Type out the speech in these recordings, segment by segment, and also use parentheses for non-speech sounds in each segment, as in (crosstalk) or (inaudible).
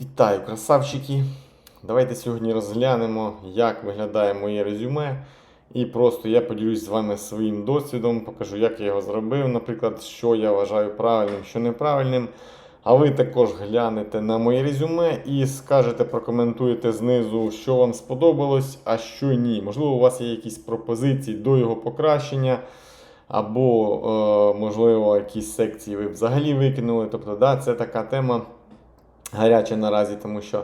Вітаю, красавчики! Давайте сьогодні розглянемо, як виглядає моє резюме. І просто я поділюсь з вами своїм досвідом, покажу, як я його зробив, наприклад, що я вважаю правильним, що неправильним. А ви також глянете на моє резюме і скажете, прокоментуєте знизу, що вам сподобалось, а що ні. Можливо, у вас є якісь пропозиції до його покращення. Або, е, можливо, якісь секції ви взагалі викинули. Тобто, да, це така тема гаряча наразі, тому що,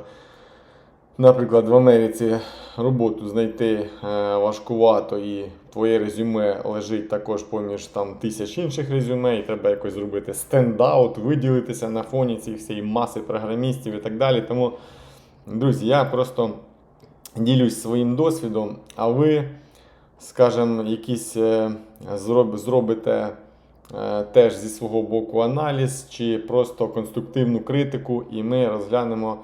наприклад, в Америці роботу знайти е, важкувато і твоє резюме лежить також поміж там тисяч інших резюме, і треба якось зробити стендаут, виділитися на фоні цієї всієї маси програмістів і так далі. Тому, друзі, я просто ділюсь своїм досвідом, а ви, скажімо, якісь е, зроб- зробите теж зі свого боку аналіз чи просто конструктивну критику, і ми розглянемо,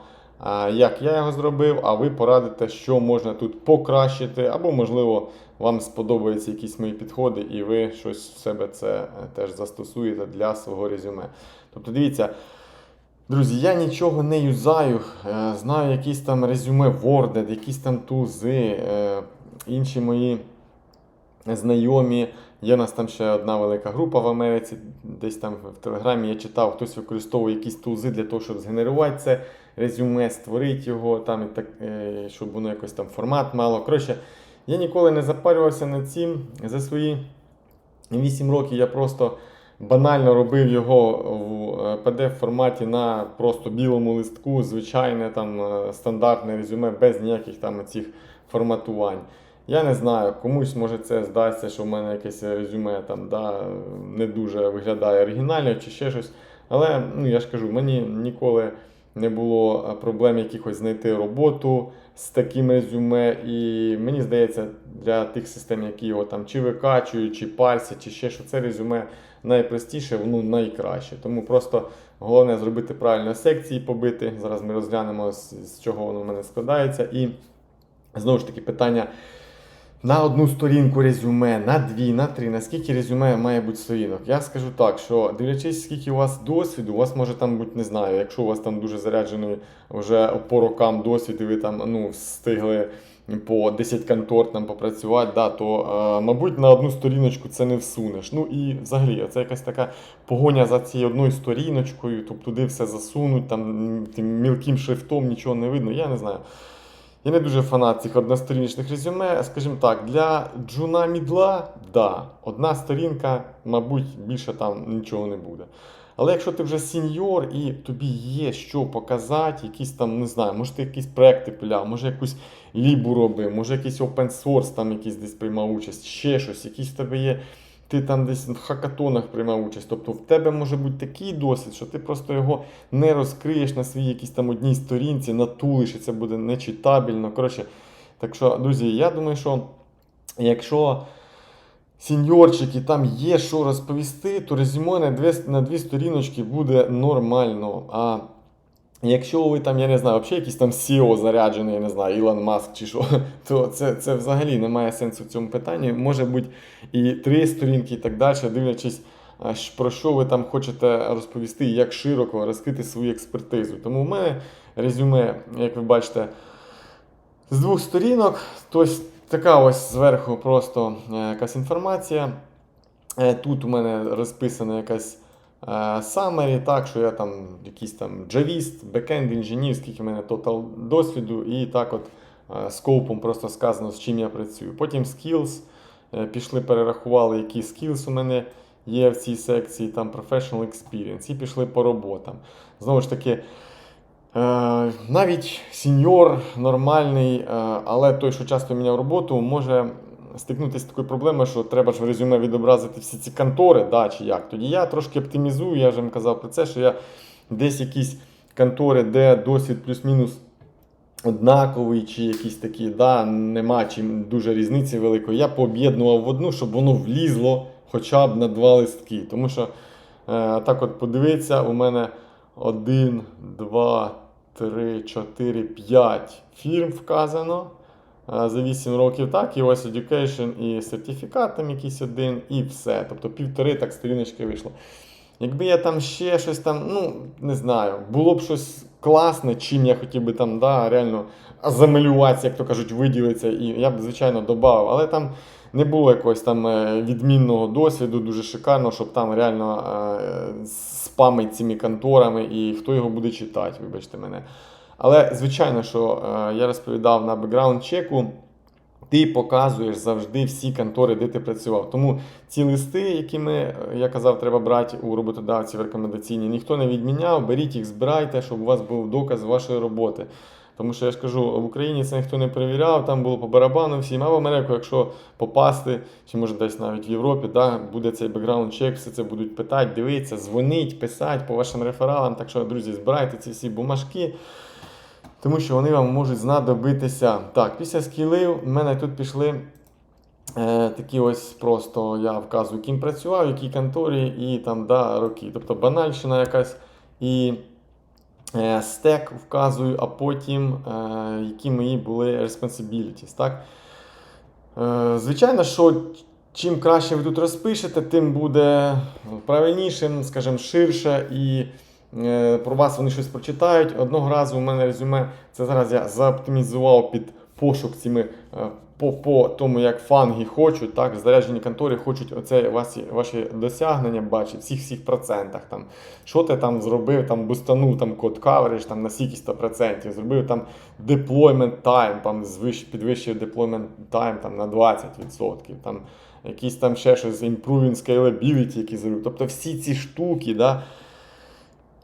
е, як я його зробив, а ви порадите, що можна тут покращити, або, можливо, вам сподобаються якісь мої підходи, і ви щось в себе це е, теж застосуєте для свого резюме. Тобто, дивіться. Друзі, я нічого не юзаю, е, знаю якісь там резюме Word, якісь там тузи, е, інші мої знайомі. Є у нас там ще одна велика група в Америці, десь там в Телеграмі я читав, хтось використовує якісь тузи для того, щоб згенерувати це резюме, створити його, там, і так, е, щоб воно якось там формат мало. Коротше, я ніколи не запарювався над цим. За свої 8 років я просто банально робив його в PDF форматі на просто білому листку, звичайне там е, стандартне резюме без ніяких там цих форматувань. Я не знаю, комусь може це здасться, що в мене якесь резюме там да, не дуже виглядає оригінально чи ще щось. Але ну, я ж кажу, мені ніколи не було е, проблем якихось знайти роботу з таким резюме. І мені здається, для тих систем, які його там чи викачують, чи парсять, чи ще що це резюме найпростіше, воно найкраще. Тому просто головне зробити правильно секції побити. Зараз ми розглянемо, з чого воно в мене складається. І знову ж таки питання. На одну сторінку резюме, на дві, на три, на скільки резюме має бути сторінок? Я скажу так, що дивлячись, скільки у вас досвіду, у вас може там бути, не знаю, якщо у вас там дуже заряджений вже по рокам досвід, і ви там ну, встигли по 10 контор там попрацювати, да, то, е, мабуть, на одну сторіночку це не всунеш. Ну і взагалі, це якась така погоня за цією одною сторіночкою, тобто туди все засунуть, там тим мілким шрифтом нічого не видно, я не знаю. Я не дуже фанат цих односторіночних резюме. Скажімо так, для джуна мідла, да, одна сторінка, мабуть, більше там нічого не буде. Але якщо ти вже сіньор і тобі є що показати, якісь там, не знаю, може ти якісь проекти пиляв, може якусь лібу робив, може якийсь open source там якийсь десь приймав участь, ще щось, якісь в тебе є. Ти там десь в хакатонах приймав участь. Тобто в тебе може бути такий досвід, що ти просто його не розкриєш на своїй якійсь там одній сторінці, натулиш, і це буде нечитабельно. Коротше, так що, друзі, я думаю, що якщо сіньорчики там є що розповісти, то резюме на дві, на дві сторіночки буде нормально. А Якщо ви там, я не знаю, взагалі якийсь там SEO заряджений, я не знаю, Ілон Маск чи що, (laughs) то це, це взагалі не має сенсу в цьому питанні. Може бути і три сторінки, і так далі, дивлячись, про що ви там хочете розповісти, як широко розкрити свою експертизу. Тому в мене резюме, як ви бачите, з двох сторінок. Тобто така ось зверху просто е, якась інформація. Е, Тут у мене розписана якась summary, так, що я там якийсь там джавіст, бекенд інженер, скільки в мене тотал досвіду, і так от е, скопом просто сказано, з чим я працюю. Потім skills, е, пішли, перерахували, які skills у мене є в цій секції, там professional experience, і пішли по роботам. Знову ж таки, Е, навіть сіньор нормальний, е, але той, що часто міняв роботу, може стикнутися з такою проблемою, що треба ж в резюме відобразити всі ці контори, да, чи як. Тоді я трошки оптимізую, я вже вам казав про це, що я десь якісь контори, де досвід плюс-мінус однаковий, чи якісь такі, да, нема чи дуже різниці великої, я пооб'єднував в одну, щоб воно влізло хоча б на два листки. Тому що е, так от подивіться, у мене 1, 2, 3, 4, 5 фірм вказано за 8 років. Так, і ось Education, і сертифікат там якийсь один, і все. Тобто півтори так сторіночки вийшло. Якби я там ще щось там, ну не знаю, було б щось класне, чим я хотів би там да, реально замалюватися, як то кажуть, виділитися. І я б, звичайно, додав. Але там не було якогось там е, відмінного досвіду, дуже шикарно, щоб там реально е, спамить цими конторами і хто його буде читати, вибачте мене. Але, звичайно, що е, я розповідав на бекграунд чеку. Ти показуєш завжди всі контори, де ти працював. Тому ці листи, які ми, е, я казав, треба брати у роботодавців рекомендаційні, ніхто не відміняв. Беріть їх, збирайте, щоб у вас був доказ вашої роботи. Тому що я ж кажу, в Україні це ніхто не перевіряв, там було по барабану всім, а в Америку, якщо попасти, чи може десь навіть в Європі, да, буде цей бекграунд чек, все це будуть питати, дивитися, дзвонить, писати по вашим рефералам. Так що, друзі, збирайте ці всі бумажки. Тому що вони вам можуть знадобитися. Так, після скілів в мене тут пішли е, такі ось просто я вказую, ким працював, в якій конторі і там да, роки. Тобто банальщина якась і е, стек вказую, а потім е, які мої були responsibilities. Так? Е, звичайно, що чим краще ви тут розпишете, тим буде правильнішим, скажімо, ширше і про вас вони щось прочитають. Одного разу у мене резюме, це зараз я заоптимізував під пошук цими е, по, по тому, як фанги хочуть, так, в зарядженій конторі хочуть оце ваші, ваші досягнення бачити, всіх всіх процентах. Там, що ти там зробив, там бустанув там код coverage там, на скільки 100%, зробив там deployment time, там, підвищив deployment time на 20%. Там, якісь там ще щось, improving scalability, які зробив. Тобто всі ці штуки, да,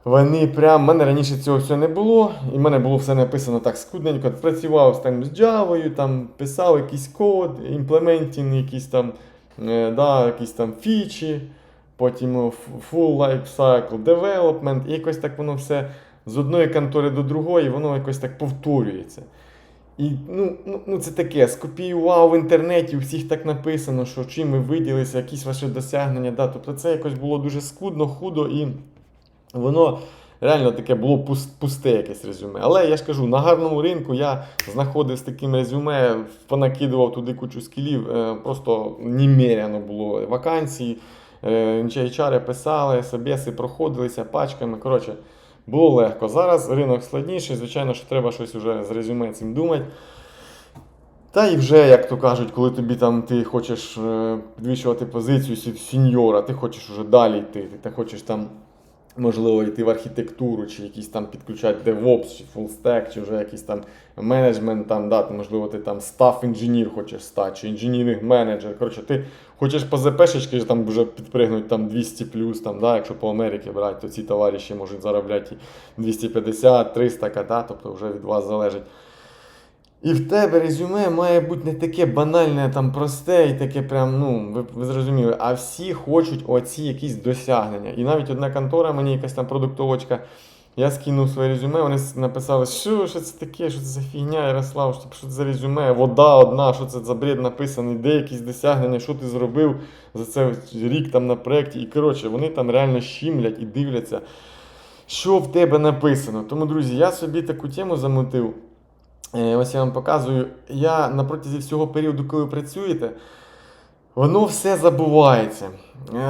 вони прям, в мене раніше цього всього не було, і в мене було все написано так скудненько. Працював там, з Java, там, писав якийсь код, імплементінг, якісь там, е, да, якісь там фічі, потім full life cycle development, і якось так воно все з одної контори до другої, воно якось так повторюється. І ну, ну, ну це таке, скопіював в інтернеті, у всіх так написано, що чим ви виділися, якісь ваші досягнення. Да? Тобто це якось було дуже скудно, худо і воно реально таке було пусте якесь резюме. Але я ж кажу, на гарному ринку я знаходив з таким резюме, понакидував туди кучу скілів, е, просто немеряно було вакансій. Е, HR писали, собеси проходилися пачками. Коротше, було легко. Зараз ринок складніший, звичайно, що треба щось вже з резюме цим думати. Та і вже, як то кажуть, коли тобі там ти хочеш е, підвищувати позицію сіньора, ти хочеш вже далі йти, ти, ти хочеш там, можливо, йти в архітектуру, чи якісь там підключати DevOps, чи full stack, чи вже якийсь там менеджмент, там, да, можливо, ти там стаф інженір хочеш стати, чи інженіринг менеджер. Коротше, ти хочеш по ЗПшечки там вже підпригнути там 200 плюс, там, да, якщо по Америці брати, то ці товариші можуть заробляти 250, 300 да, тобто вже від вас залежить. І в тебе резюме має бути не таке банальне, там просте і таке прям, ну, ви, ви зрозуміли, а всі хочуть оці якісь досягнення. І навіть одна контора, мені якась там продуктовочка, я скинув своє резюме, вони написали, що, що це таке, що це за фігня, Ярослав, що, що це за резюме, вода одна, що це за бред написаний, де якісь досягнення, що ти зробив за це рік там на проєкті. І коротше, вони там реально щімлять і дивляться, що в тебе написано. Тому, друзі, я собі таку тему замутив. Е, Ось я вам показую. Я на протязі всього періоду, коли ви працюєте, воно все забувається.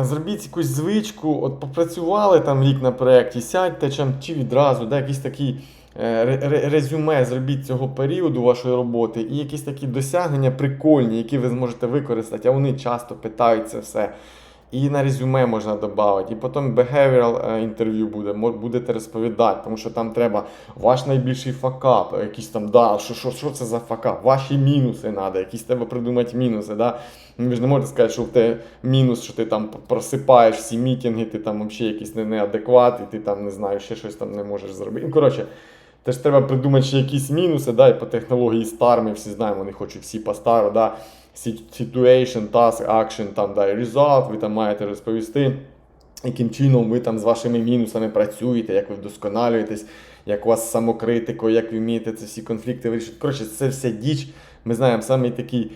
Е, Зробіть якусь звичку, от попрацювали там рік на проєкті, сядьте чи відразу, да, якийсь такий е, ре- ре- резюме зробіть цього періоду вашої роботи і якісь такі досягнення прикольні, які ви зможете використати, а вони часто питають це все. І на резюме можна додати, і потім behavioral е, інтерв'ю буде, будете розповідати, тому що там треба ваш найбільший факап, якісь там, да, що, що, що це за факап, ваші мінуси треба, якісь треба придумати мінуси. Да? Ну, Ви ж не можете сказати, що в тебе мінус, що ти там просипаєш всі мітинги, ти там взагалі якийсь неадекват, і ти там не знаю, ще щось там не можеш зробити. Ну, коротше, теж треба придумати ще якісь мінуси, да, і по технології STAR ми всі знаємо, вони хочуть всі по стару, да, situation, task, action, там, да, result, ви там маєте розповісти, яким чином ви там з вашими мінусами працюєте, як ви вдосконалюєтесь, як у вас з самокритикою, як ви вмієте ці всі конфлікти вирішити. Коротше, це все діч. Ми знаємо самий такий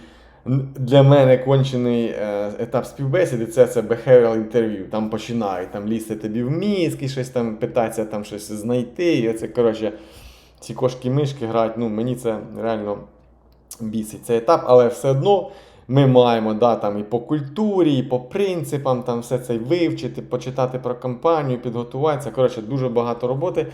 для мене кончений е, етап співбесіди це, це behavioral interview. Там починають там лізти тобі в мізки, і щось там питатися там щось знайти. І оце, коротше, ці кошки-мишки грають. Ну, мені це реально бісить цей етап, але все одно ми маємо да, там, і по культурі, і по принципам там все це вивчити, почитати про компанію, підготуватися. Коротше, дуже багато роботи.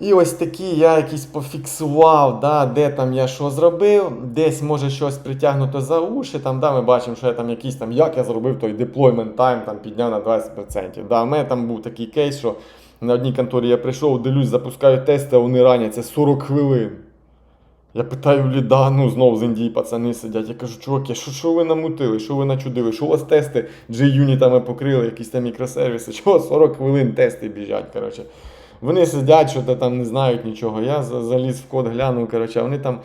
І ось такі я якісь пофіксував, да, де там я що зробив, десь може щось притягнуто за уші. Там, да, ми бачимо, що я там якийсь там, як я зробив той deployment time, там підняв на 20%. Да, у мене там був такий кейс, що на одній конторі я прийшов, дивлюсь, запускаю тести, а вони раняться 40 хвилин. Я питаю ліда, ну знов з Індії пацани сидять. Я кажу, чуваки, що, що ви намутили, що ви начудили, що у вас тести G-юнітами покрили, якісь там мікросервіси, чого 40 хвилин тести біжать. коротше. Вони сидять, що там не знають нічого. Я заліз в код, глянув, коротше, вони там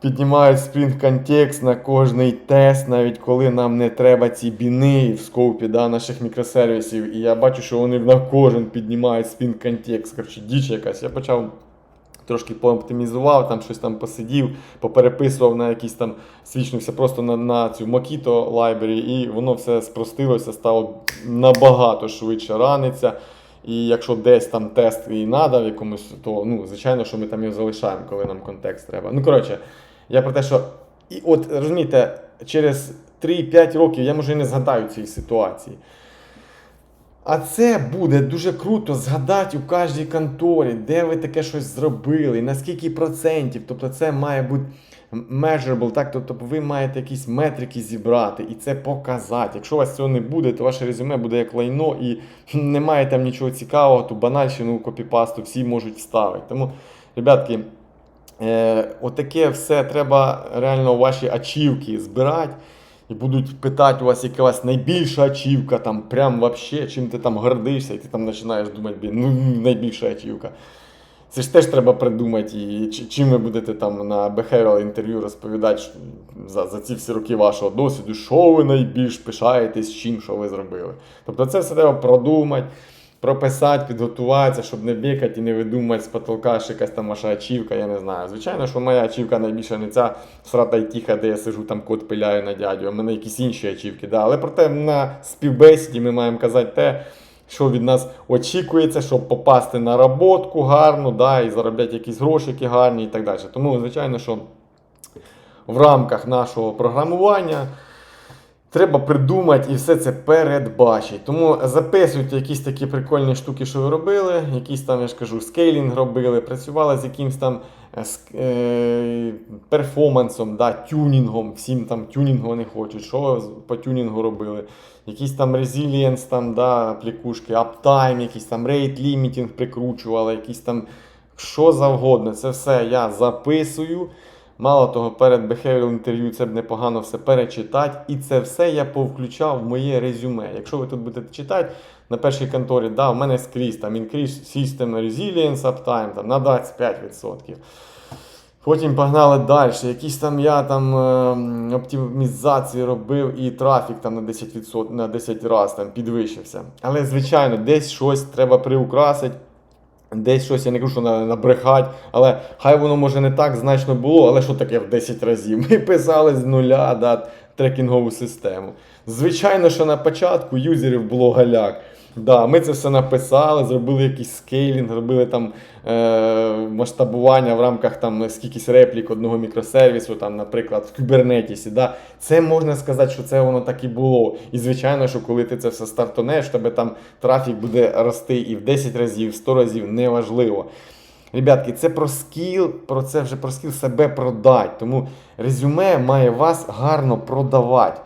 піднімають Spring контекст на кожний тест, навіть коли нам не треба ці біни в скопі да, наших мікросервісів. І я бачу, що вони на кожен піднімають Spring контекст. Коротше, діч якась. Я почав трошки пооптимізував, там щось там посидів, попереписував на якісь там свічнувся просто на, на цю Mockito library, і воно все спростилося, стало набагато швидше раниться. І якщо десь там тест і надав якомусь, то ну, звичайно, що ми там його залишаємо, коли нам контекст треба. Ну, коротше, я про те, що і от розумієте, через 3-5 років я може і не згадаю цієї ситуації. А це буде дуже круто згадати у кожній конторі, де ви таке щось зробили, на скільки процентів. Тобто це має бути measurable, так? Тобто ви маєте якісь метрики зібрати і це показати. Якщо у вас цього не буде, то ваше резюме буде як лайно і (laughs) немає там нічого цікавого, ту банальщину, копіпасту всі можуть вставити. Тому, ребятки, е, отаке все треба реально ваші ачівки збирати. І будуть питати у вас, якась найбільша ачівка, там прям вообще, чим ти там гордишся, і ти там починаєш думати, ну найбільша ачівка. Це ж теж треба придумати, і чим ви будете там на behavioral інтерв'ю розповідати за, за ці всі роки вашого досвіду, що ви найбільш пишаєтесь, чим, що ви зробили. Тобто це все треба продумати, прописати, підготуватися, щоб не бігати і не видумати з потолка, що якась там ваша ачівка, я не знаю. Звичайно, що моя ачівка найбільша не ця срата й тіха, де я сижу там код пиляю на дядю, а в мене якісь інші ачівки. Да. Але проте на співбесіді ми маємо казати те, що від нас очікується, щоб попасти на роботку гарну, да, і заробляти якісь грошики гарні і так далі. Тому, звичайно, що в рамках нашого програмування треба придумати і все це передбачити. Тому записуйте якісь такі прикольні штуки, що ви робили, якісь там, я ж кажу, скейлінг робили, працювали з якимось там е, е, перформансом, да, тюнінгом, всім там тюнінгу вони хочуть, що по тюнінгу робили. Якийсь там resilience, там, да, плікушки, аптайм, якийсь там rate limiting прикручували, якісь там що завгодно. Це все я записую. Мало того, перед behavioral інтерв'ю це б непогано все перечитати. І це все я повключав в моє резюме. Якщо ви тут будете читати на першій конторі, да, в мене скрізь там increase system resilience uptime там, на 25%. Потім погнали далі. Якісь там я там е, оптимізації робив і трафік там на 10%, на 10 разів підвищився. Але, звичайно, десь щось треба приукрасити. Десь щось, я не кажу, що на- набрехать, але хай воно може не так значно було, але що таке в 10 разів? Ми писали з нуля да, трекінгову систему. Звичайно, що на початку юзерів було галяк. Да, ми це все написали, зробили якийсь скейлінг, зробили там е, масштабування в рамках там скількись реплік одного мікросервісу, там, наприклад, в Kubernetes. Да. Це можна сказати, що це воно так і було. І звичайно, що коли ти це все стартонеш, тебе там трафік буде рости і в 10 разів, і в 100 разів, неважливо. Ребятки, це про скіл, про це вже про скіл себе продати. Тому резюме має вас гарно продавати.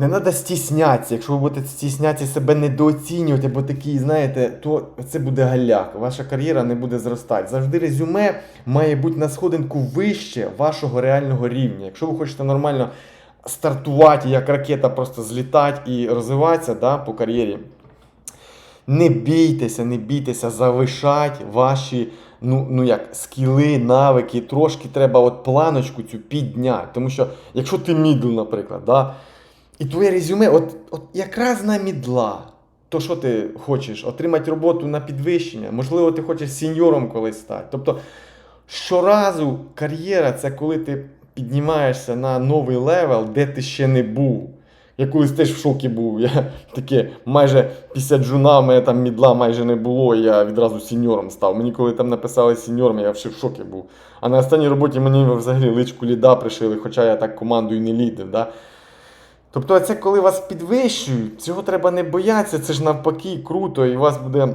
Не треба стіснятися. Якщо ви будете стіснятися себе недооцінювати, або такі, знаєте, то це буде галяк. Ваша кар'єра не буде зростати. Завжди резюме має бути на сходинку вище вашого реального рівня. Якщо ви хочете нормально стартувати, як ракета, просто злітати і розвиватися да, по кар'єрі. Не бійтеся, не бійтеся завишати ваші ну, ну як, скіли, навики. Трошки треба от планочку цю підняти. Тому що, якщо ти мідл, наприклад, да, і твоє резюме, от, от якраз на мідла. То що ти хочеш? Отримати роботу на підвищення? Можливо, ти хочеш сеньором колись стати. Тобто, щоразу кар'єра це коли ти піднімаєшся на новий левел, де ти ще не був. Я колись теж в шокі був. Я таке майже після джуна, мене там мідла майже не було, і я відразу сеньором став. Мені коли там написали сеньором, я ще в шокі був. А на останній роботі мені взагалі личку ліда пришили, хоча я так команду і не лідив. Да? Тобто, це коли вас підвищують, цього треба не боятися, це ж навпаки круто, і у вас буде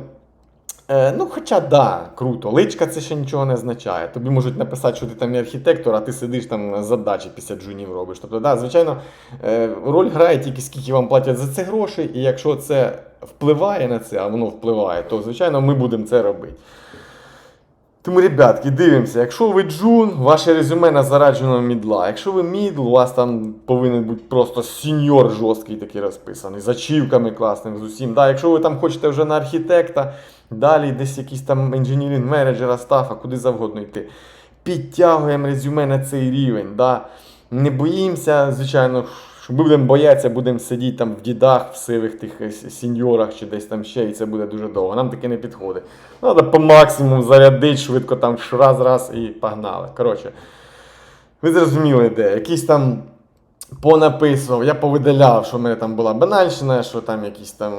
Е, ну, хоча да, круто. Личка це ще нічого не означає. Тобі можуть написати, що ти там не архітектор, а ти сидиш там задачі після джунів робиш. Тобто, да, звичайно, е, роль грає тільки скільки вам платять за це грошей, і якщо це впливає на це, а воно впливає, то звичайно ми будемо це робити. Тому, ребятки, дивимося, якщо ви джун, ваше резюме на зарадженого мідла. Якщо ви мідл, у вас там повинен бути просто сіньор жорсткий такий розписаний, з ачівками класними, з усім. Да, якщо ви там хочете вже на архітекта, далі десь якийсь там інженірінг менеджера, стафа, куди завгодно йти. Підтягуємо резюме на цей рівень. Да. Не боїмося, звичайно, що ми будемо боятися, будемо сидіти там в дідах, в сивих тих е, сіньорах чи десь там ще, і це буде дуже довго. Нам таке не підходить. Треба по максимуму зарядити, швидко там раз, раз і погнали. Коротше, ви зрозуміли, де. Якийсь там понаписував, я повидаляв, що в мене там була банальщина, що там якісь там,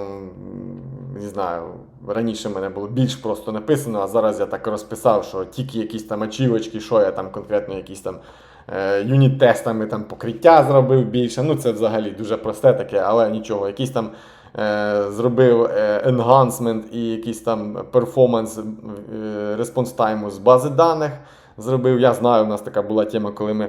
не знаю, раніше в мене було більш просто написано, а зараз я так розписав, що тільки якісь там ачівочки, що я там конкретно якісь там юніт-тестами там покриття зробив більше. Ну це взагалі дуже просте таке, але нічого. Якийсь там е, зробив е, enhancement і якийсь там перформанс респонс time з бази даних зробив. Я знаю, у нас така була тема, коли ми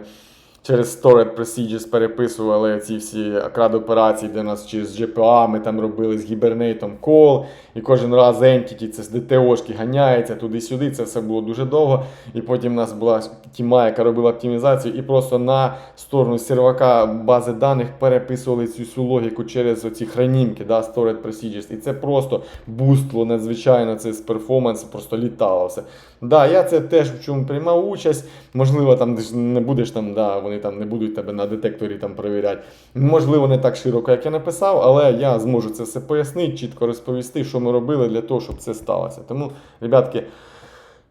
через Stored Procedures переписували ці всі крад операції, де нас через GPA ми там робили з гібернейтом кол, і кожен раз Entity, це з DTO-шки ганяється туди-сюди, це все було дуже довго. І потім у нас була тіма, яка робила оптимізацію, і просто на сторону сервака бази даних переписували цю всю логіку через оці хранімки, да, Stored Procedures. І це просто бустло надзвичайно, це з перформанс, просто літало все. Да, я це теж в чому приймав участь. Можливо, там не будеш там, да, вони там не будуть тебе на детекторі там перевіряти. Можливо, не так широко, як я написав, але я зможу це все пояснити, чітко розповісти, що ми робили для того, щоб це сталося. Тому, ребятки,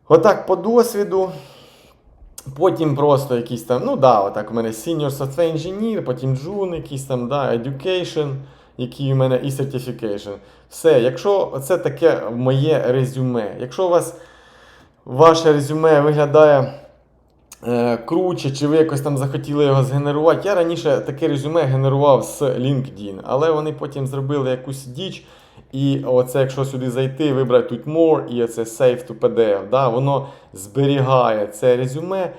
отак по досвіду. Потім просто якісь там, ну да, отак у мене Senior Software Engineer, потім June, якийсь там, да, Education, який у мене і Certification. Все, якщо це таке моє резюме, якщо у вас ваше резюме виглядає круче, чи ви якось там захотіли його згенерувати. Я раніше таке резюме генерував з LinkedIn, але вони потім зробили якусь діч. І оце, якщо сюди зайти, вибрати тут More і оце Save to PDF, да, воно зберігає це резюме е,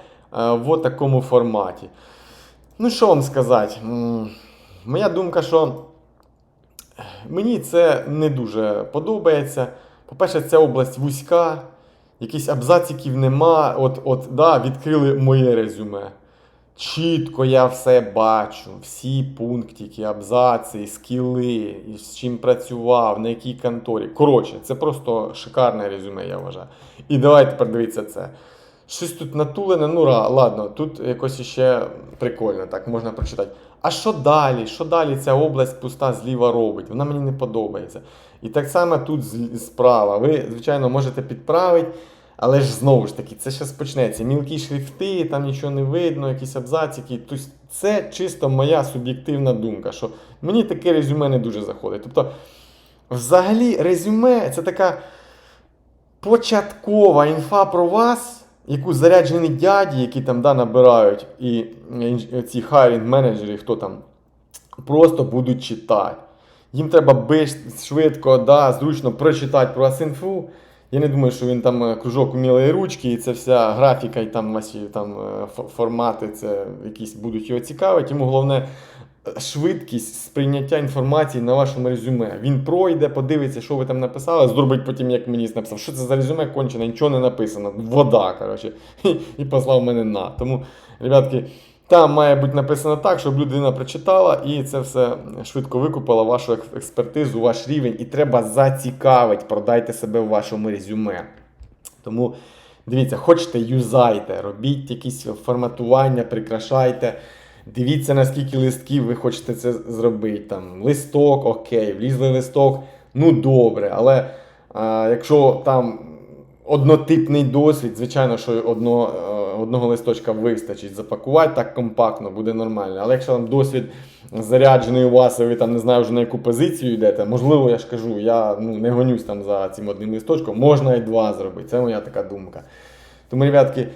в такому форматі. Ну, що вам сказати? Моя думка, що мені це не дуже подобається. По-перше, ця область вузька, якісь абзациків нема. От, от, да, відкрили моє резюме. Чітко я все бачу, всі пунктики, абзаці, скіли, з чим працював, на якій конторі. Коротше, це просто шикарне резюме, я вважаю. І давайте тепер дивіться це. Щось тут натулене, ну ладно, тут якось іще прикольно, так можна прочитати. А що далі? Що далі ця область пуста зліва робить? Вона мені не подобається. І так само тут справа. Ви, звичайно, можете підправити, але ж знову ж таки, це зараз почнеться. Мілкі шрифти, там нічого не видно, якісь абзацики. Тобто це чисто моя суб'єктивна думка, що мені таке резюме не дуже заходить. Тобто, взагалі, резюме це така початкова інфа про вас, яку заряджені дяді, які там да, набирають, і ці хайрінг менеджери, хто там, просто будуть читати. Їм треба швидко, да, зручно прочитати про вас інфу. Я не думаю, що він там е, кружок умілої ручки, і це вся графіка, і там там е, формати, це якісь будуть його цікавити. Йому головне е, швидкість сприйняття інформації на вашому резюме. Він пройде, подивиться, що ви там написали, зробить потім, як мені написав, що це за резюме кончене, нічого не написано. Вода, коротше, і, і послав мене на. Тому, ребятки, там має бути написано так, щоб людина прочитала і це все швидко викупила вашу експертизу, ваш рівень, і треба зацікавити, продайте себе в вашому резюме. Тому дивіться, хочете, юзайте, робіть якісь форматування, прикрашайте. Дивіться, наскільки листків ви хочете це зробити. Там листок, окей, влізли листок, ну добре. Але а, якщо там однотипний досвід, звичайно, що одно, е, одного листочка вистачить запакувати так компактно, буде нормально. Але якщо там досвід заряджений у вас, і ви там не знаю вже на яку позицію йдете, можливо, я ж кажу, я ну, не гонюсь там за цим одним листочком, можна і два зробити. Це моя така думка. Тому, ребятки,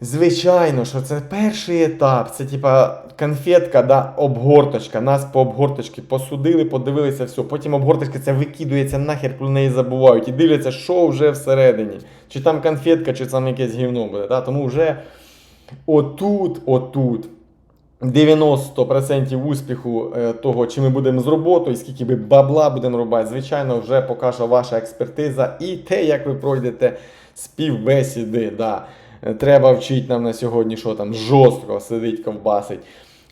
Звичайно, що це перший етап. Це типа конфетка, да, обгорточка. Нас по обгорточці посудили, подивилися, все. Потім обгорточка це викидується нахер, про неї забувають і дивляться, що вже всередині. Чи там конфетка, чи там якесь гівно буде. Да? Тому вже отут, отут. 90% успіху е, того, чи ми будемо з роботою, скільки ми бабла будемо робити, звичайно, вже покаже ваша експертиза і те, як ви пройдете співбесіди. Да. Е, Треба вчити нам на сьогодні, що там жорстко сидить, ковбасить.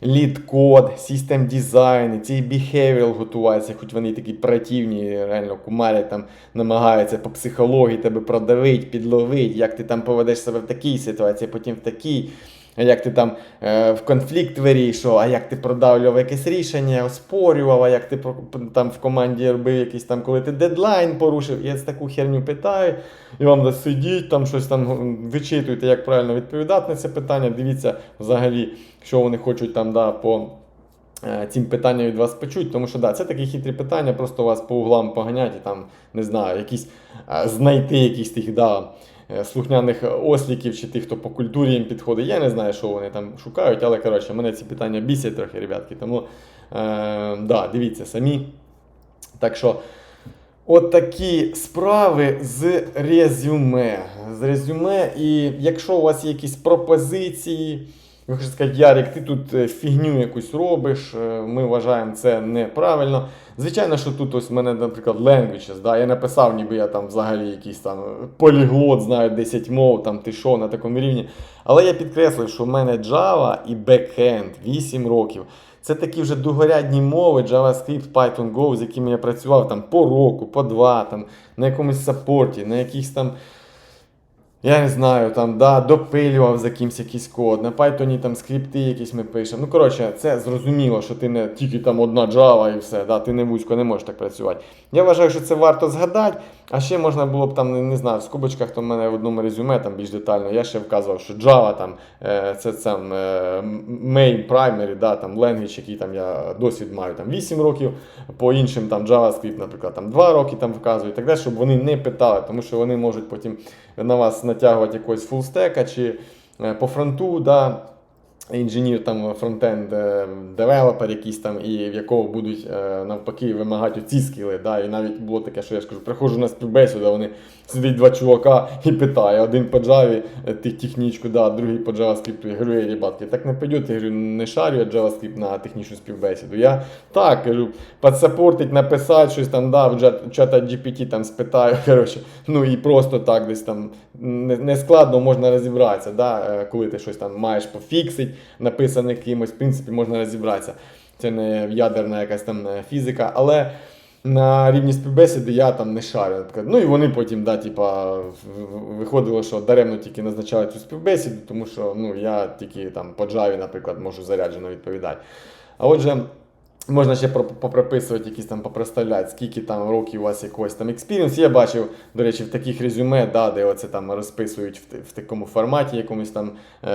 Лід-код, систем дизайн, ці behavioral готуваються, хоч вони такі противні, реально кумарять там намагаються по психології тебе продавити, підловити, як ти там поведеш себе в такій ситуації, потім в такій. Як ти там е, в конфлікт вирішував, а як ти продавлював якесь рішення, оспорював, а як ти там в команді робив якийсь там, коли ти дедлайн порушив, я з таку херню питаю, і вам да сидіть, там щось там вичитуєте, як правильно відповідати на це питання. Дивіться взагалі, що вони хочуть там да, по е, цим питанням від вас почуть, тому що да, це такі хитрі питання, просто вас по углам поганять і там, не знаю, якісь е, знайти якісь тих да, слухняних осліків чи тих, хто по культурі їм підходить. Я не знаю, що вони там шукають, але коротше, мене ці питання бісять трохи, ребятки. Тому е, да, дивіться самі. Так що. От такі справи з резюме. З резюме, і якщо у вас є якісь пропозиції, ви хочете сказати, Ярик, ти тут е, фігню якусь робиш, е, ми вважаємо це неправильно. Звичайно, що тут ось в мене, наприклад, languages, да, я написав, ніби я там взагалі якийсь там поліглот, знаю 10 мов, там ти що на такому рівні. Але я підкреслив, що в мене Java і Backend 8 років. Це такі вже другорядні мови, JavaScript, Python Go, з якими я працював там по року, по два, там, на якомусь саппорті, на якихось там, я не знаю, там, да, допилював за кимсь якийсь код, на Python там скрипти якісь ми пишемо. Ну, коротше, це зрозуміло, що ти не тільки там одна Java і все, да, ти не вузько не можеш так працювати. Я вважаю, що це варто згадати, а ще можна було б там, не, знаю, в скобочках то в мене в одному резюме там більш детально, я ще вказував, що Java там, е, це сам е, main primary, да, там language, який там я досвід маю там 8 років, по іншим там JavaScript, наприклад, там 2 роки там вказую так далі, щоб вони не питали, тому що вони можуть потім на вас натягувати якогось фулстека чи е, по фронту, да, інженір там фронтенд е, девелопер якийсь там, і в якого будуть е, навпаки вимагати ці скіли. Да, і навіть було таке, що я ж кажу, приходжу на співбесіду, вони сидить два чувака і питає, один по Java, е, технічку, да, другий по JavaScript. Я говорю, «Ей, ребятки, так не пойдет, я говорю, не шарю я JavaScript на технічну співбесіду. Я так кажу, підсапортить, написати щось там, да, в чата GPT там спитаю, (laughs) коротше, ну і просто так десь там не, складно можна розібратися, да, коли ти щось там маєш пофіксить, написане кимось, в принципі, можна розібратися. Це не ядерна якась там е, фізика, але на рівні співбесіди я там не шарю. Ну і вони потім, да, типа, виходило, що даремно тільки назначали цю співбесіду, тому що ну, я тільки там по Java, наприклад, можу заряджено відповідати. А отже. Можна ще поприписувати якісь там попроставляти, скільки там років у вас якогось там експіріенс. Я бачив, до речі, в таких резюме, да, де оце там розписують в, в такому форматі, якомусь там е,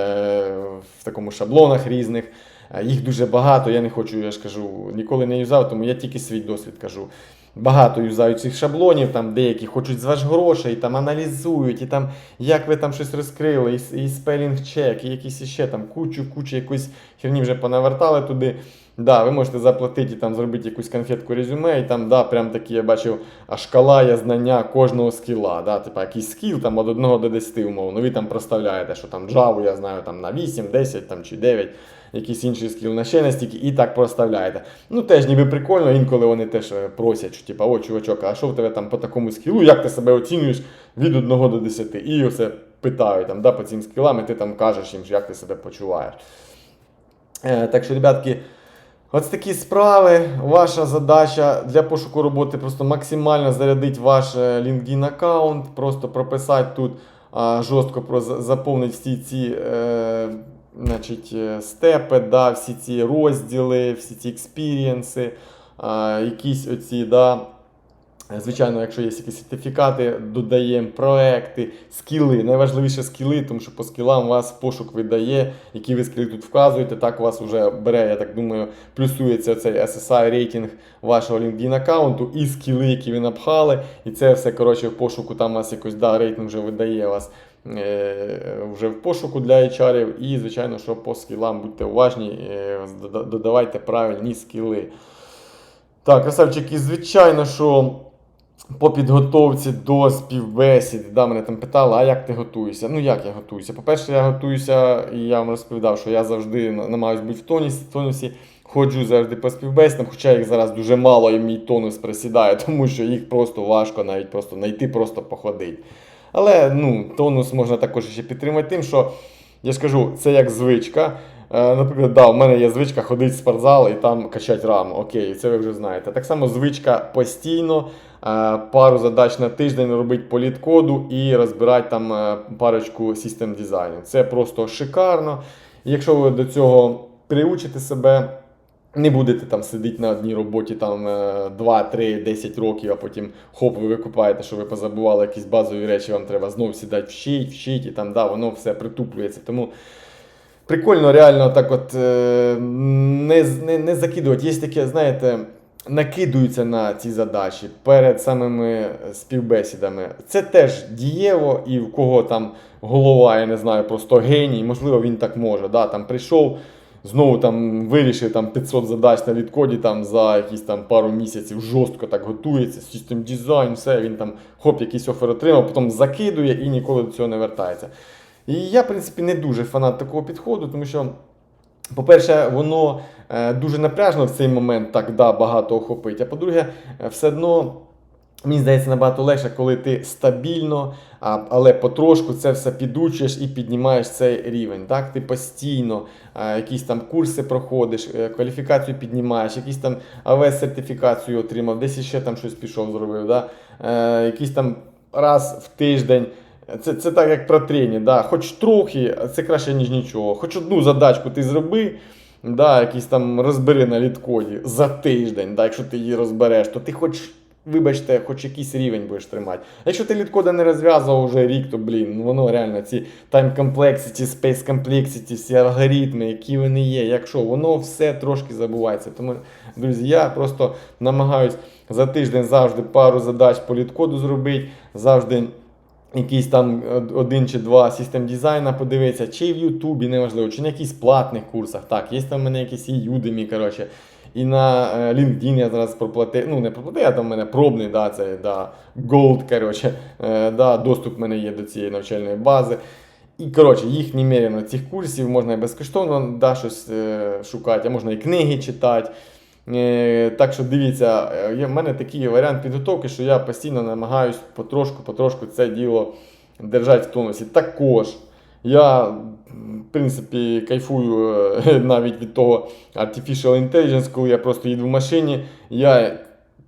в такому шаблонах різних. Е, Їх дуже багато, я не хочу, я ж кажу, ніколи не юзав, тому я тільки свій досвід кажу. Багато юзають цих шаблонів, там деякі хочуть з ваш грошей, там аналізують, і там як ви там щось розкрили, і, спелінг чек, і якісь іще там кучу, кучу якоїсь херні вже понавертали туди. Да, ви можете заплатити і там зробити якусь конфетку резюме, і там, да, прям такі я бачив, а шкала є знання кожного скіла. Да, типа якийсь скіл там від 1 до 10 умовно. Ви там проставляєте, що там Java, я знаю, там на 8, 10 там, чи 9, якийсь інший скіл на ще настільки, і так проставляєте. Ну теж ніби прикольно, інколи вони теж е, просять, що типа, о, чувачок, а що в тебе там по такому скілу, як ти себе оцінюєш від 1 до 10? І оце питають там, да, по цим скілам, і ти там кажеш їм, як ти себе почуваєш. Е, так що, ребятки. Ось такі справи. Ваша задача для пошуку роботи просто максимально зарядити ваш е, LinkedIn аккаунт, просто прописати тут жорстко заповнити всі ці е, значить, е, степи, да, всі ці розділи, всі ці експірієнси, якісь оці, да, Звичайно, якщо є якісь сертифікати, додаємо проекти, скіли. Найважливіше скіли, тому що по скілам вас пошук видає, які ви скіли тут вказуєте. Так у вас вже бере, я так думаю, плюсується цей SSI рейтинг вашого LinkedIn аккаунту і скіли, які ви напхали. І це все коротше в пошуку там у вас якось да, рейтинг вже видає вас. Е, вже в пошуку для HR. І, звичайно, що по скілам будьте уважні, е, додавайте правильні скіли. Так, красавчики, звичайно, що по підготовці до співбесід, да, мене там питали, а як ти готуєшся? Ну як я готуюся? По-перше, я готуюся, і я вам розповідав, що я завжди намагаюся бути в тонусі, тонусі ходжу завжди по співбесідам, хоча їх зараз дуже мало і мій тонус присідає, (laughs) тому що їх просто важко навіть просто знайти, просто походити. Але ну, тонус можна також ще підтримати тим, що я ж кажу, це як звичка. Е, Наприклад, да, у мене є звичка ходити в спортзал і там качати раму. Окей, це ви вже знаєте. Так само звичка постійно е, пару задач на тиждень робити по літкоду і розбирати там е, парочку систем дизайну. Це просто шикарно. Якщо ви до цього приучите себе, не будете там сидіти на одній роботі там 2, 3, 10 років, а потім хоп, ви викупаєте, що ви позабували якісь базові речі, вам треба знову сідати вчить, вчить, і там да, воно все притуплюється. Тому прикольно реально так от е, не, не, не закидувати. Є таке, знаєте, накидуються на ці задачі перед самими співбесідами. Це теж дієво, і в кого там голова, я не знаю, просто геній, можливо, він так може. Да, там прийшов. Знову там вирішив там 500 задач на відкоді там за якісь там пару місяців жорстко так готується, систем дизайн, все, він там хоп, якийсь офер отримав, потім закидує і ніколи до цього не вертається. І я, в принципі, не дуже фанат такого підходу, тому що, по-перше, воно е, дуже напряжно в цей момент так да, багато охопить. А по-друге, е, все одно. Мені здається, набагато легше, коли ти стабільно, але потрошку це все підучиш і піднімаєш цей рівень. Так? Ти постійно якісь там курси проходиш, е, кваліфікацію піднімаєш, якісь там АВС-сертифікацію отримав, десь ще там щось пішов, зробив. Да? Е, якийсь там раз в тиждень. Це, це так як про трені, да? хоч трохи, це краще, ніж нічого. Хоч одну задачку ти зроби, да, якісь там розбери на літкоді за тиждень, да, якщо ти її розбереш, то ти хоч, вибачте, хоч якийсь рівень будеш тримати. Якщо ти літкода не розв'язував вже рік, то блін, ну воно реально ці time complexity, space complexity, всі алгоритми, які вони є, якщо воно все трошки забувається. Тому, друзі, я просто намагаюсь за тиждень завжди пару задач по літкоду зробити, завжди якийсь там один чи два систем дизайна подивитися, чи в Ютубі, неважливо, чи на якихось платних курсах. Так, є там в мене якісь і Udemy, коротше. І на е, LinkedIn я зараз проплатив, ну не проплатив, а там в мене пробний, да, це да, Gold, коротше, е, да, доступ в мене є до цієї навчальної бази. І коротше, їх немерено цих курсів, можна і безкоштовно да, щось е, шукати, а можна і книги читати. Так що дивіться, в мене такий варіант підготовки, що я постійно намагаюсь потрошку-потрошку це діло держати в тонусі. Також я, в принципі, кайфую е, (laughs) навіть від того Artificial Intelligence, коли я просто їду в машині, я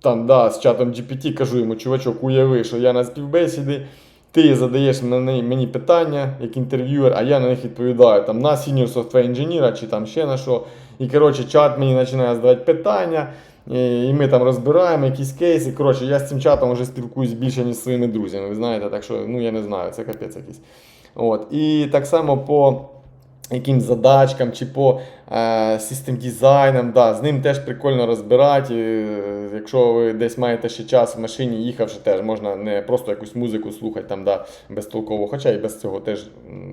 там да, з чатом GPT кажу йому, чувачок, уяви, що я на співбесіді, ти задаєш мені, питання як інтерв'юер, а я на них відповідаю там на senior software engineer чи там ще на що. І коротше, чат мені починає задавати питання, і ми там розбираємо якісь кейси. Коротше, я з цим чатом вже спілкуюсь більше, ніж зі своїми друзями. Ви знаєте, так що ну я не знаю, це капець якийсь. От. І так само по якимсь задачкам чи по систем дизайнам, да, з ним теж прикольно розбирати. Е, Якщо ви десь маєте ще час в машині, їхавши, теж можна не просто якусь музику слухати там, да, безтолково. Хоча і без цього теж,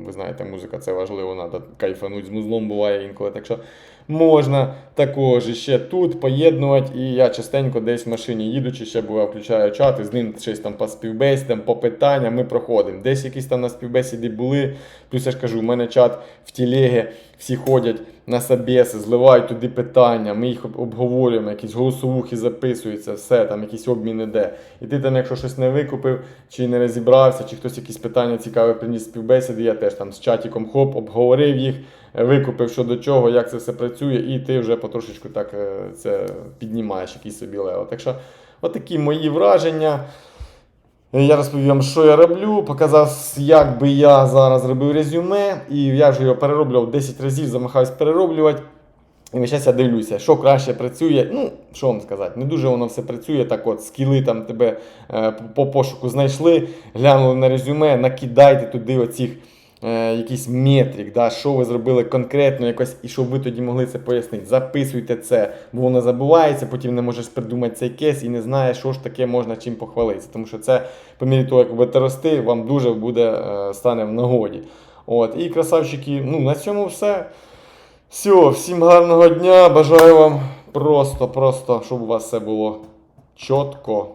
ви знаєте, музика це важливо, треба кайфануть з музлом буває інколи. Так що можна також ще тут поєднувати. І я частенько десь в машині їдучи, ще буває, включаю чат, і з ним щось там по співбесідам, по питанням ми проходимо. Десь якісь там на співбесіді були. Плюс я ж кажу, у мене чат в тілегі, всі ходять на собеси, зливають туди питання, ми їх обговорюємо, якісь голосовухи записуються, все, там якийсь обмін іде. І ти там, якщо щось не викупив, чи не розібрався, чи хтось якісь питання цікаве приніс співбесіди, я теж там з чатіком хоп, обговорив їх, е, викупив що до чого, як це все працює, і ти вже потрошечку так е, це піднімаєш якийсь собі лево. Так що, отакі мої враження. Я розповів вам, що я роблю, показав, як би я зараз робив резюме, і я вже його перероблював 10 разів, замахаюсь перероблювати. І зараз я дивлюся, що краще працює. Ну, що вам сказати, не дуже воно все працює. Так от, скіли там тебе е, по пошуку знайшли, глянули на резюме, накидайте туди оцих е, якийсь метрик, да, що ви зробили конкретно, якось, і щоб ви тоді могли це пояснити. Записуйте це, бо воно забувається, потім не можеш придумати цей кейс і не знаєш, що ж таке можна чим похвалитися. Тому що це, по мірі того, як ви будете рости, вам дуже буде е, стане в нагоді. От, і красавчики, ну на цьому все. Все, всім гарного дня. Бажаю вам просто, просто, щоб у вас все було чітко.